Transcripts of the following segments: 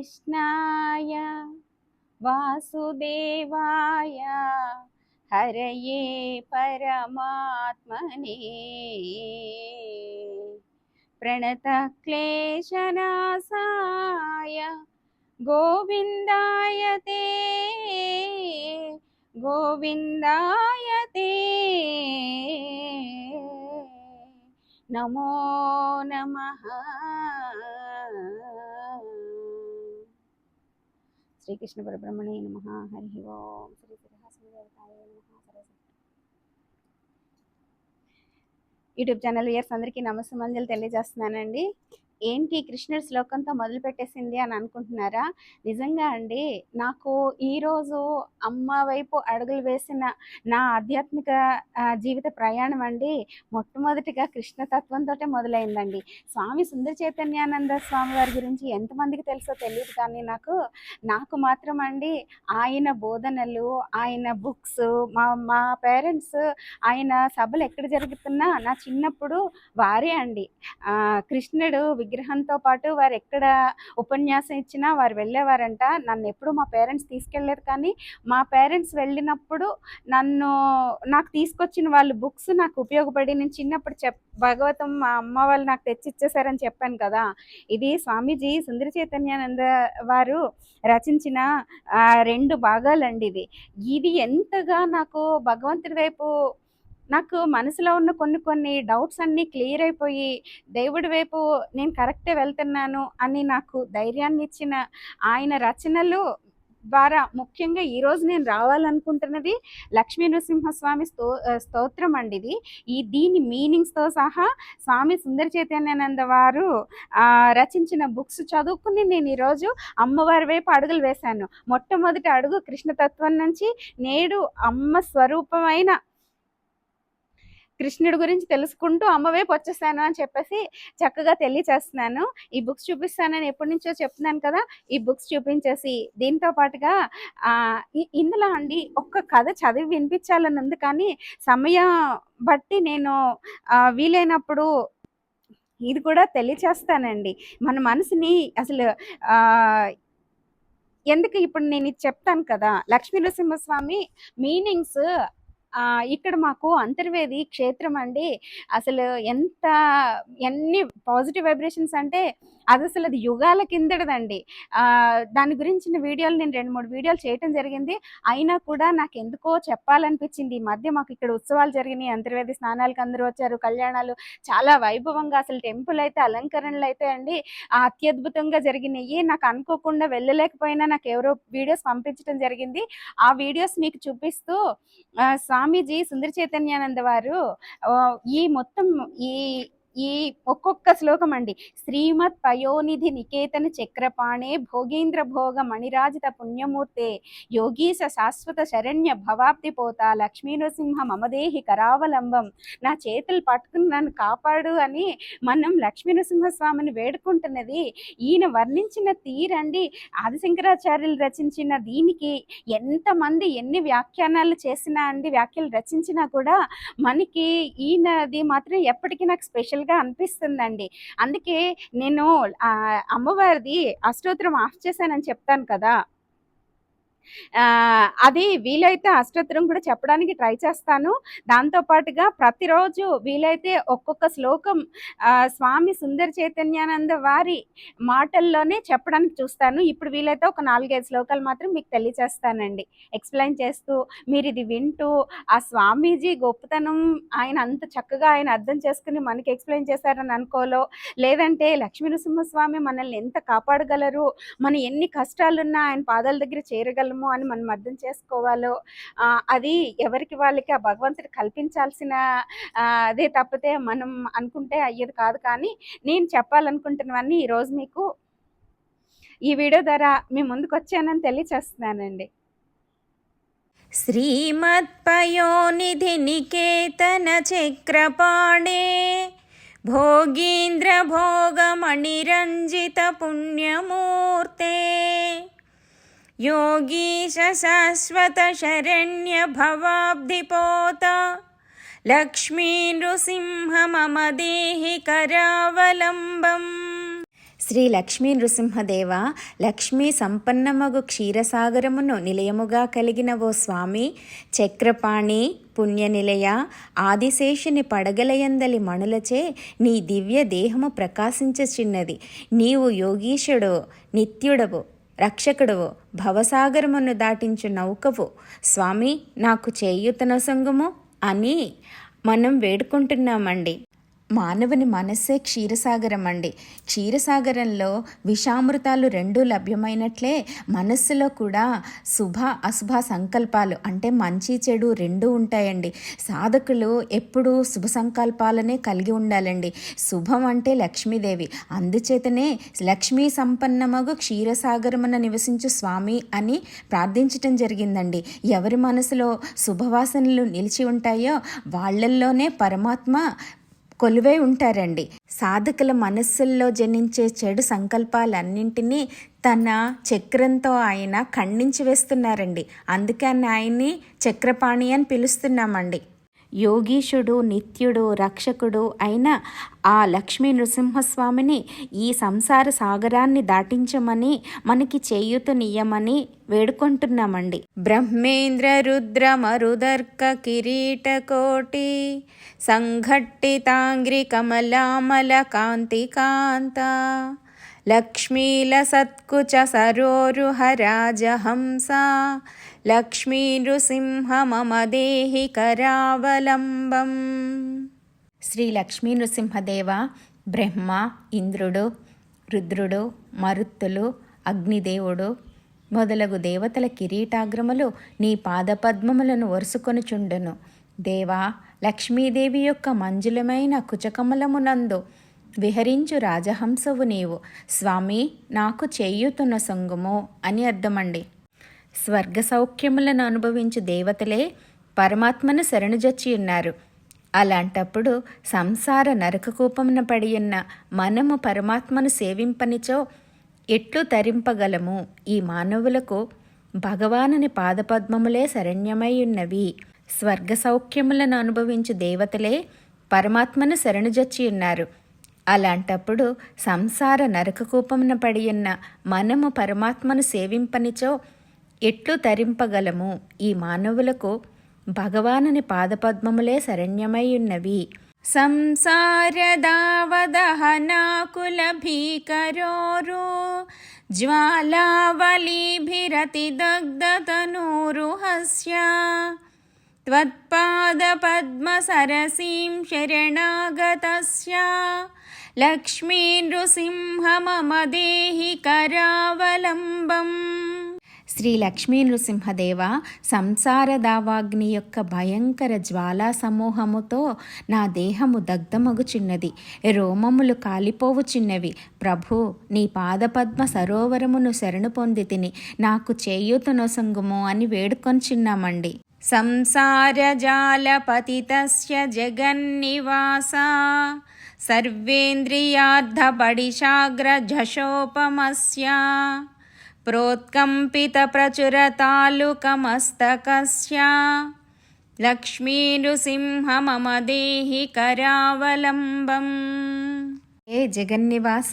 കൃഷ്ണായ വാസുദേവായ ഹരയേ പരമാത്മനേ. പ്രണതക്ലേശനാസായ ഗോവിന്ദായ തേ ഗോവിന്ദായ തേ. നമോ നമഃ శ్రీకృష్ణ పరబ్రహ్మణే నమ. హరి ఓం. శ్రీ శ్రీహాసనదేవతాయ నమ. సరస్వతి యూట్యూబ్ ఛానల్ వ్యూయర్స్ అందరికీ నమస్సమంజలు తెలియజేస్తున్నానండి. ఏంటి కృష్ణుడి శ్లోకంతో మొదలు పెట్టేసింది అని అనుకుంటున్నారా? నిజంగా అండి నాకు ఈరోజు అమ్మ వైపు అడుగులు వేసిన నా ఆధ్యాత్మిక జీవిత ప్రయాణం అండి మొట్టమొదటిగా కృష్ణతత్వంతో మొదలైందండి. స్వామి సుందర చైతన్యానంద స్వామి వారి గురించి ఎంతమందికి తెలుసో తెలియదు కానీ నాకు నాకు మాత్రం అండి ఆయన బోధనలు ఆయన బుక్స్ మా మా పేరెంట్స్ ఆయన సభలు ఎక్కడ జరుగుతున్నా నా చిన్నప్పుడు వారే అండి. కృష్ణుడు విగ్రహంతో పాటు వారు ఎక్కడ ఉపన్యాసం ఇచ్చినా వారు వెళ్ళేవారంట. నన్ను ఎప్పుడు మా పేరెంట్స్ తీసుకెళ్ళలేదు కానీ మా పేరెంట్స్ వెళ్ళినప్పుడు నన్ను నాకు తీసుకొచ్చిన వాళ్ళు బుక్స్ నాకు ఉపయోగపడి నేను చిన్నప్పుడు చెప్ భగవతం మా అమ్మ వాళ్ళు నాకు తెచ్చిచ్చేసారని చెప్పాను కదా. ఇది స్వామీజీ సుందర చైతన్యానంద వారు రచించిన రెండు భాగాలండి ఇది. ఇది ఎంతగా నాకు భగవంతుడి వైపు నాకు మనసులో ఉన్న కొన్ని కొన్ని డౌట్స్ అన్నీ క్లియర్ అయిపోయి దేవుడి వైపు నేను కరెక్టే వెళ్తున్నాను అని నాకు ధైర్యాన్ని ఇచ్చిన ఆయన రచనలు ద్వారా ముఖ్యంగా ఈరోజు నేను రావాలనుకుంటున్నది లక్ష్మీ నరసింహస్వామి స్తో స్తోత్రం అండి ఇది. ఈ దీని మీనింగ్స్తో సహా స్వామి సుందర చైతన్యానంద వారు రచించిన బుక్స్ చదువుకుని నేను ఈరోజు అమ్మవారి వైపు అడుగులు వేశాను. మొట్టమొదటి అడుగు కృష్ణతత్వం నుంచి నేడు అమ్మ స్వరూపమైన కృష్ణుడి గురించి తెలుసుకుంటూ అమ్మవైపు వచ్చేస్తాను వచ్చేసాను అని చెప్పేసి చక్కగా తెలియచేస్తున్నాను. ఈ బుక్స్ చూపిస్తానని ఎప్పటి నుంచో చెప్తున్నాను కదా ఈ బుక్స్ చూపించేసి దీంతో పాటుగా ఇందులో అండి ఒక్క కథ చదివి వినిపించాలని ఉంది కానీ సమయం బట్టి నేను వీలైనప్పుడు ఇది కూడా తెలియచేస్తానండి. మన మనసుని అసలు ఎందుకు ఇప్పుడు నేను ఇది చెప్తాను కదా లక్ష్మీ నరసింహస్వామి మీనింగ్స్ ఇక్కడ మాకు అంతర్వేది క్షేత్రం అండి. అసలు ఎంత ఎన్ని పాజిటివ్ వైబ్రేషన్స్ అంటే అది అసలు అది యుగాల కిందటిదండి. దాని గురించిన వీడియోలు నేను రెండు మూడు వీడియోలు చేయటం జరిగింది. అయినా కూడా నాకు ఎందుకో చెప్పాలనిపించింది. ఈ మధ్య మాకు ఇక్కడ ఉత్సవాలు జరిగినాయి. అంతర్వేది స్నానాలకు అందరూ వచ్చారు. కళ్యాణాలు చాలా వైభవంగా అసలు టెంపుల్ అయితే అలంకరణలు అయితే అండి అత్యద్భుతంగా జరిగినాయి. నాకు అనుకోకుండా వెళ్ళలేకపోయినా నాకు ఎవరో వీడియోస్ పంపించడం జరిగింది. ఆ వీడియోస్ మీకు చూపిస్తూ స్వామీజీ సుందర చైతన్యానంద వారు ఈ మొత్తం ఈ ఈ ఒక్కొక్క శ్లోకం అండి. శ్రీమత్ పయోనిధి నికేతన చక్రపాణే భోగేంద్ర భోగ మణిరాజిత పుణ్యమూర్తే యోగీశ శాశ్వత శరణ్య భవాబ్ది పోత లక్ష్మీ నృసింహ మమదేహి కరావలంబం. నా చేతులు పట్టుకుని నన్ను కాపాడు అని మనం లక్ష్మీ నృసింహస్వామిని వేడుకుంటున్నది. ఈయన వర్ణించిన తీరండి. ఆదిశంకరాచార్యులు రచించిన దీనికి ఎంతమంది ఎన్ని వ్యాఖ్యానాలు చేసినా అండి వ్యాఖ్యలు రచించినా కూడా మనకి ఈయనది మాత్రం ఎప్పటికీ నాకు స్పెషల్ గా అనిపిస్తుందండి. అందుకే నేను అమ్మవారిది అష్టోత్తరం ఆఫ్ చేశానని చెప్తాను కదా. అది వీలైతే అష్టోత్తరం కూడా చెప్పడానికి ట్రై చేస్తాను. దాంతో పాటుగా ప్రతిరోజు వీలైతే ఒక్కొక్క శ్లోకం స్వామి సుందర చైతన్యానంద వారి మాటల్లోనే చెప్పడానికి చూస్తాను. ఇప్పుడు వీలైతే ఒక నాలుగైదు శ్లోకాలు మాత్రం మీకు తెలియచేస్తానండి ఎక్స్ప్లెయిన్ చేస్తూ మీరు ఇది వింటూ ఆ స్వామీజీ గొప్పతనం ఆయన అంత చక్కగా ఆయన అర్థం చేసుకుని మనకి ఎక్స్ప్లెయిన్ చేశారని అనుకోలో లేదంటే లక్ష్మీ నృసింహస్వామి మనల్ని ఎంత కాపాడగలరు మన ఎన్ని కష్టాలున్నా ఆయన పాదాల దగ్గర చేరగలము అని మనం అర్థం చేసుకోవాలో ఆ, అది ఎవరికి వాళ్ళకి ఆ భగవంతుడు కల్పించాల్సిన ఆ, అదే తప్పితే మనం అనుకుంటే అయ్యేది కాదు కానీ నేను చెప్పాలనుకుంటున్నవన్నీ ఈరోజు మీకు ఈ వీడియో ద్వారా మీ ముందుకు వచ్చానని తెలియచేస్తున్నానండి श्रीमत्पयोनिधि निकेतन चक्रपाणे भोगीन्द्रभोगमणिरञ्जित पुण्यमूर्ते योगीश शाश्वत शरण्य भवाब्धिपोत लक्ष्मी नृसिंह मम देहि करावलम्बम् శ్రీ లక్ష్మీ నృసింహదేవ లక్ష్మీ సంపన్నమగు క్షీరసాగరమును నిలయముగా కలిగిన ఓ స్వామి చక్రపాణి పుణ్యనిలయ ఆదిశేషుని పడగలయందలి మణులచే నీ దివ్య దేహము ప్రకాశించుచున్నది నీవు యోగీశుడు నిత్యుడవు రక్షకుడవు. భవసాగరమును దాటించు నౌకవు. స్వామి నాకు చేయుతనొసంగుము అని మనం వేడుకుంటున్నామండి. మానవుని మనస్సే క్షీరసాగరం అండి క్షీరసాగరంలో విషామృతాలు రెండూ లభ్యమైనట్లే మనస్సులో కూడా శుభ అశుభ సంకల్పాలు అంటే మంచి చెడు రెండూ ఉంటాయండి. సాధకులు ఎప్పుడూ శుభ సంకల్పాలనే కలిగి ఉండాలండి. శుభం అంటే లక్ష్మీదేవి. అందుచేతనే లక్ష్మీ సంపన్నమగు క్షీరసాగరమున నివసించు స్వామి అని ప్రార్థించటం జరిగిందండి. ఎవరి మనసులో శుభవాసనలు నిలిచి ఉంటాయో వాళ్ళల్లోనే పరమాత్మ కొలువై ఉంటారండి. సాధకుల మనస్సుల్లో జనించే చెడు సంకల్పాలన్నింటినీ తన చక్రంతో ఆయన ఖండించి వేస్తున్నారండి. అందుకని ఆయన్ని చక్రపాణి అని పిలుస్తున్నామండి. యోగీశుడు నిత్యుడు రక్షకుడు అయిన ఆ లక్ష్మీ నృసింహస్వామిని ఈ సంసార సాగరాన్ని దాటించమని మనకి చేయూతనియ్యమని వేడుకుంటున్నామండి. బ్రహ్మేంద్ర రుద్ర మరుదర్క కిరీట కోటి సంఘట్టితాంగ్రి కమలామల కాంతి కాంత లక్ష్మీల సత్కుచ సరోరుహరాజహంస లక్ష్మీ నృసింహ మమ దేహి కరావలంబం శ్రీ లక్ష్మీ నృసింహదేవ బ్రహ్మ ఇంద్రుడు రుద్రుడు మరుత్తులు అగ్నిదేవుడు మొదలగు దేవతల కిరీటాగ్రములు నీ పాదపద్మములను వరుసుకొనుచుండును దేవా లక్ష్మీదేవి యొక్క మంజులమైన కుచకమలమునందు విహరించు రాజహంసవు నీవు. స్వామి నాకు చేయుతున్న సొంగుము అని అర్థమండి. స్వర్గ సౌఖ్యములను అనుభవించు దేవతలే పరమాత్మను శరణుజొచ్చి ఉన్నారు. అలాంటప్పుడు సంసార నరకకూపమున పడియున్న మనము పరమాత్మను సేవింపనిచో ఎట్లు తరింపగలము? ఈ మానవులకు భగవానుని పాదపద్మములే శరణ్యమై ఉన్నవి. స్వర్గ సౌఖ్యములను అనుభవించు దేవతలే పరమాత్మను శరణుజొచ్చి ఉన్నారు. అలాంటప్పుడు సంసార నరకకూపమున పడియున్న మనము పరమాత్మను సేవింపనిచో ఎట్లు తరింపగలము ఈ మానవులకు భగవానుని పాదపద్మములే శరణ్యమై ఉన్నవి సంసారదావదహనాకుల భీకరోరు జ్వాలావలీభిరతిదగ్ధతనూరుహస్య त्वत्पादपद्मसरसीं शरणागतस्य लक्ष्मी नृसिंह मम देहि करावलम्बम् శ్రీ లక్ష్మీ నృసింహదేవ సంసార దావాగ్ని యొక్క భయంకర జ్వాలా సమూహముతో నా దేహము దగ్ధమగుచున్నది రోమములు కాలిపోవుచున్నవి. ప్రభు నీ పాదపద్మ సరోవరమును శరణు పొంది తిని నాకు చేయూతనొసంగుము అని వేడుకొంచున్నామండి. సంసారజాలపతితస్య బడిశాగ్ర సర్వేంద్రియార్థపడిశాగ్రజశోపమస్య प्रोत्कम्पितप्रचुरतालुकमस्तकस्य लक्ष्मीनृसिंह मम देहि करावलम्बम् ఏ జగన్నివాస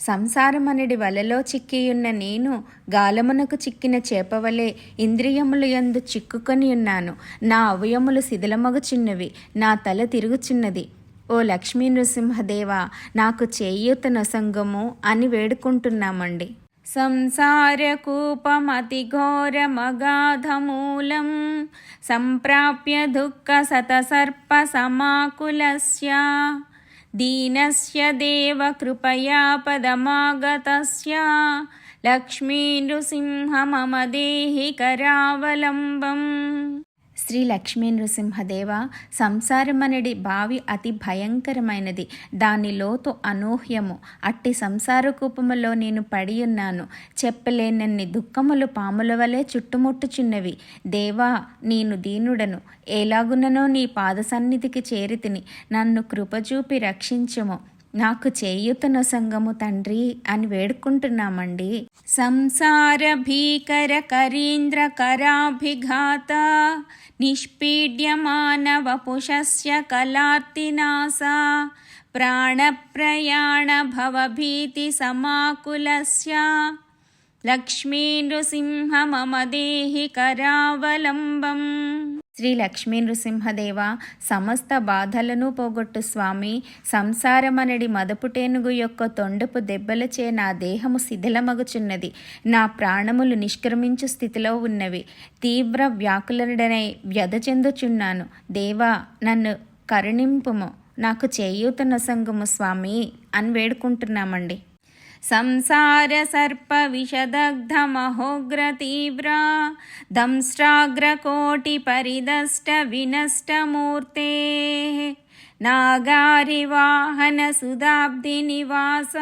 సంసారమనడి వలలో చిక్కియున్న నేను గాలమునకు చిక్కిన చేపవలే ఇంద్రియములు యందు చిక్కుకొని ఉన్నాను నా అవయములు శిథిలమగుచున్నవి నా తల తిరుగుచున్నది ఓ లక్ష్మీ నృసింహదేవ నాకు చేయూతనొసంగము అని వేడుకుంటున్నామండి संसारकूपमतिघोरमगाधमूलं सम्प्राप्य दुःखसतसर्पसमाकुलस्य। दीनस्य देव कृपया पदमागतस्य लक्ष्मी नृसिंह मम देहि करावलम्बम् శ్రీ లక్ష్మీ నృసింహదేవ సంసారమనడి బావి అతి భయంకరమైనది. దాని లోతు అనూహ్యము. అట్టి సంసార కూపములో నేను పడి ఉన్నాను చెప్పలేనన్ని దుఃఖములు పాముల వలె చుట్టుముట్టుచున్నవి. దేవా నేను దీనుడను. ఎలాగుననో నీ పాద సన్నిధికి చేరితిని నన్ను కృపచూపి రక్షించుము. నాకు చేయుతను సంగము తండ్రి అని వేడుకుంటున్నామండి. సంసార భీకర కరీంద్ర కరాభిఘాత నిష్పీడ్యమానవ పుషస్య కలార్తినాశ ప్రాణప్రయాణ భవభీతి సమాకులస్య లక్ష్మీనృసింహ మమ దేహి కరావలంబం శ్రీ లక్ష్మీ నృసింహదేవ సమస్త బాధలను పోగొట్టు స్వామి సంసారమనడి మదపుటేనుగు యొక్క తొండపు దెబ్బలచే నా దేహము శిథిలమగుచున్నది. నా ప్రాణములు నిష్క్రమించు స్థితిలో ఉన్నవి. తీవ్ర వ్యాకులనుడనై వ్యధ చెందుచున్నాను దేవా నన్ను కరుణింపుము. నాకు చేయూత నొసంగుము స్వామి అని వేడుకుంటున్నామండి. संसारसर्पविशदग्धमहोग्रतीव्रा दंष्टाग्रकोटिपरिदष्टविनष्टमूर्तेः విషదగ్ధమహోగ్ర తీవ్ర దంష్ట్రాగ్రకోటి సుధాబ్ది నివాస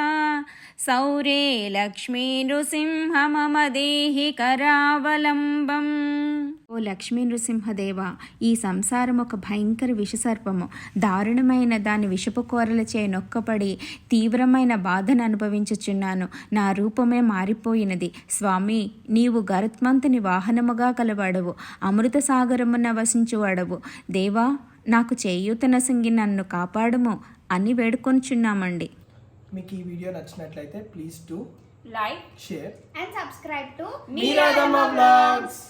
సౌరే లక్ష్మీ నృసింహ మమ దేహి కరావలంబం ఓ లక్ష్మీ నృసింహదేవ ఈ సంసారం ఒక భయంకర విషసర్పము. దారుణమైన దాని విషపు కోరలచే నొక్కపడి తీవ్రమైన బాధను అనుభవించుచున్నాను. నా రూపమే మారిపోయినది. స్వామి నీవు గరుత్మంతుని వాహనముగా కలవాడవు. అమృత సాగరమున వసించువాడవు. దేవా నాకు చేయూతన సింగి నన్ను కాపాడుము అని వేడుకొనుచున్నామండి మీకు ఈ వీడియో నచ్చినట్లయితే please to like share and subscribe to Meeradamma blogs.